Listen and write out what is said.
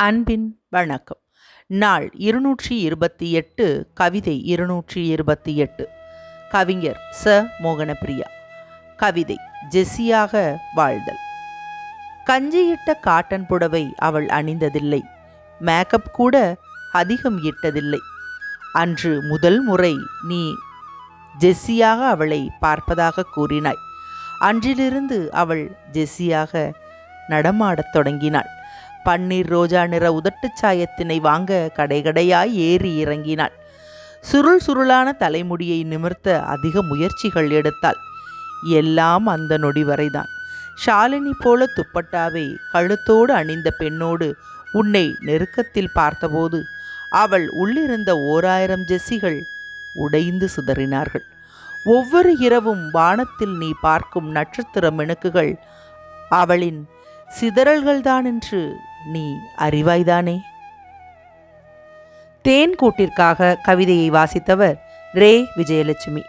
அன்பின் வணக்கம். நாள் இருநூற்றி இருபத்தி எட்டு கவிதை இருநூற்றி இருபத்தி எட்டு கவிஞர் ச. மோகனப்பிரியா. கவிதை ஜெஸ்ஸியாக வாழ்தல். கஞ்சியிட்ட காட்டன் புடவை அவள் அணிந்ததில்லை. மேக்கப் கூட அதிகம் இட்டதில்லை. அன்று முதல் முறை நீ ஜெஸ்ஸியாக அவளை பார்ப்பதாக கூறினாய். அன்றிலிருந்து அவள் ஜெஸ்ஸியாக நடமாடத் தொடங்கினாள். பன்னீர் ரோஜா நிற உதட்டுச் சாயத்தினை வாங்க கடைகடையாய் ஏறி இறங்கினாள். சுருள் சுருளான தலைமுடியை நிமிர்த்த அதிக முயற்சிகள் எடுத்தாள். எல்லாம் அந்த நொடி வரைதான். ஷாலினி போல துப்பட்டாவை கழுத்தோடு அணிந்த பெண்ணோடு உன்னை நெருக்கத்தில் பார்த்தபோது அவள் உள்ளிருந்த ஓராயிரம் ஜெஸ்ஸிகள் உடைந்து சிதறினார்கள். ஒவ்வொரு இரவும் வானத்தில் நீ பார்க்கும் நட்சத்திர மினுக்குகள் அவளின் சிதறல்கள்தான் என்று நீ அறிவாய்தானே? தேன் கூட்டிற்காக கவிதையை வாசித்தவர் ரே விஜயலட்சுமி.